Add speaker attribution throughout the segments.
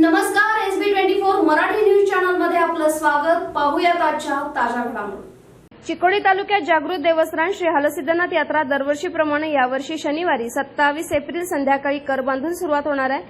Speaker 1: नमस्कार S B twenty four Marathi news चॅनलमध्ये आपलं स्वागत. पाहूयात आजच्या ताज्या घडामोडी.
Speaker 2: चिकोडी तालुक्यात जागृत देवस्थान श्री हलसिद्धनाथ यात्रा दरवर्षीप्रमाणे यावर्षी शनिवारी सत्तावीस एप्रिल संध्याकाळी कर बांधून सुरुवात होणार आहे.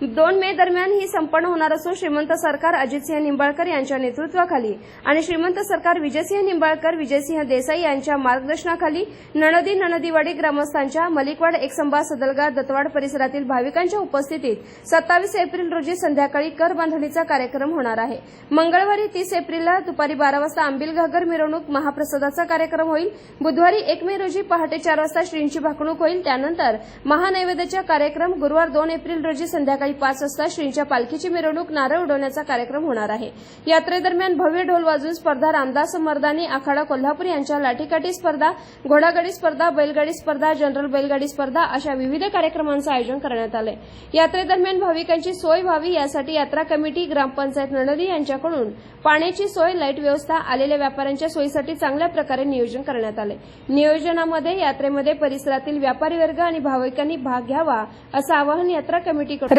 Speaker 2: दोन मे दरम्यान ही संपन्न होणार असून श्रीमंत सरकार अजितसिंह निंबाळकर यांच्या नेतृत्वाखाली आणि श्रीमंत सरकार विजयसिंह निंबाळकर विजयसिंह देसाई यांच्या मार्गदर्शनाखाली नणदी नणदीवाडी ग्रामस्थांच्या मलिकवाड एकसंबा सदलगा दत्तवाड परिसरातील भाविकांच्या उपस्थितीत सत्तावीस एप्रिल रोजी संध्याकाळी कर बांधणीचा कार्यक्रम होणार आहे. मंगळवारी तीस एप्रिलला दुपारी बारा वाजता आंबिल घागर मिरवणूक महाप्रसादाचा कार्यक्रम होईल. बुधवारी एक मे रोजी पहाटे चार वाजता श्रींची भाकणूक होईल. त्यानंतर महानैवेद्याचा कार्यक्रम गुरुवार दोन एप्रिल रोजी संध्याकाळी पाच वाजता श्रींच्या पालखीची मिरवणूक नारळ उडवण्याचा कार्यक्रम होणार आहे. यात्रेदरम्यान भव्य ढोल वाजून स्पर्धा रामदास मर्दानी आखाडा कोल्हापूर यांच्या लाठीकाठी स्पर्धा घोडागाडी स्पर्धा बैलगाडी स्पर्धा जनरल बैलगाडी स्पर्धा अशा विविध कार्यक्रमांचं आयोजन करण्यात आलं यात्रेदरम्यान भाविकांची सोय व्हावी यासाठी यात्रा कमिटी ग्रामपंचायत नणदी यांच्याकडून पाण्याची सोय लाइट व्यवस्था आलेल्या व्यापाऱ्यांच्या सोयीसाठी चांगल्या प्रकारे नियोजन करण्यात आले नियोजनामध्ये यात्रेमध्ये परिसरातील व्यापारी वर्ग आणि भाविकांनी भाग घ्यावा असं आवाहन यात्रा कमिटीकडून